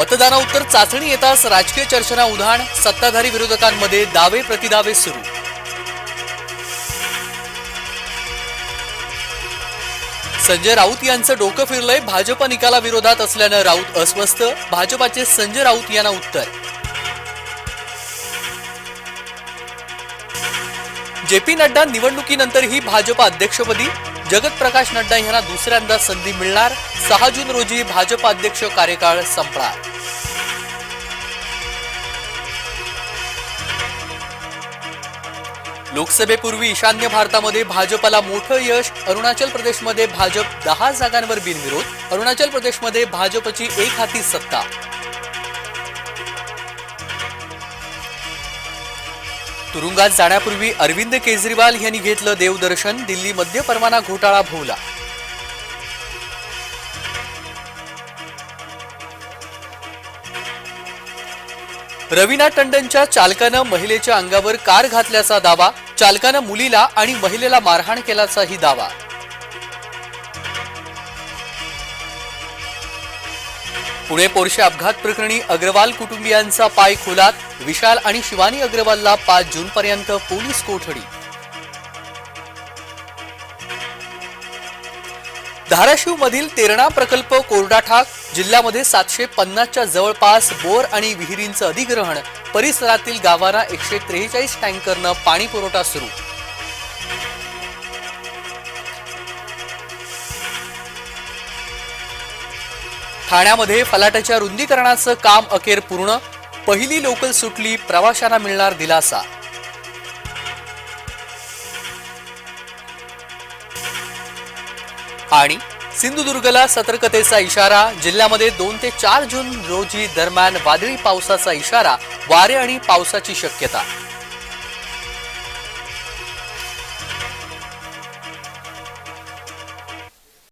मतदानाउत्तर चाचणी येताच राजकीय चर्चेना उधाण सत्ताधारी विरोधकांमध्ये दावे प्रतिदावे सुरू. संजय राऊत यांचं डोकं फिरलंय भाजप निकालाविरोधात असल्यानं राऊत अस्वस्थ भाजपाचे संजय राऊत यांना उत्तर. जे पी नड्डा निवडणुकीनंतरही भाजपा अध्यक्षपदी जगत प्रकाश नड्डा यांना दुसऱ्यांदा संधी मिळणार सहा जून रोजी भाजप अध्यक्ष कार्यकाळ संपणार. लोकसभेपूर्वी ईशान्य भारतामध्ये भाजपला मोठं यश अरुणाचल प्रदेशमध्ये भाजप दहा जागांवर बिनविरोध अरुणाचल प्रदेशमध्ये भाजपची एक हाती सत्ता. तुरुंगात जाण्यापूर्वी अरविंद केजरीवाल यांनी घेतलं देवदर्शन दिल्ली मध्य परवाना घोटाळा भोवला. रवीना टंडनच्या चालकानं महिलेच्या अंगावर कार घातल्याचा दावा चालकानं मुलीला आणि महिलेला मारहाण केल्याचाही दावा. पुणे पोरशे अपघात प्रकरणी अग्रवाल कुटुंबियांचा पाय खोलात विशाल आणि शिवानी अग्रवालला पाच जून पर्यंत पोलीस कोठडी धाराशिव मधील तेरणा प्रकल्प कोरडा ठाक जिल्ह्यामध्ये सातशे पन्नासच्या जवळपास बोर आणि विहिरींचं अधिग्रहण परिसरातील गावांना एकशे त्रेचाळीस टँकरनं पाणी पुरवठा सुरू. ठाण्यामध्ये फलाटाच्या रुंदीकरणाचं काम अखेर पूर्ण पहिली लोकल सुटली प्रवाशांना मिळणार दिलासा. आणि सिंधुदुर्गला सतर्कतेचा इशारा जिल्ह्यामध्ये दोन ते चार जून रोजी दरम्यान वादळी पावसाचा इशारा वारे आणि पावसाची शक्यता.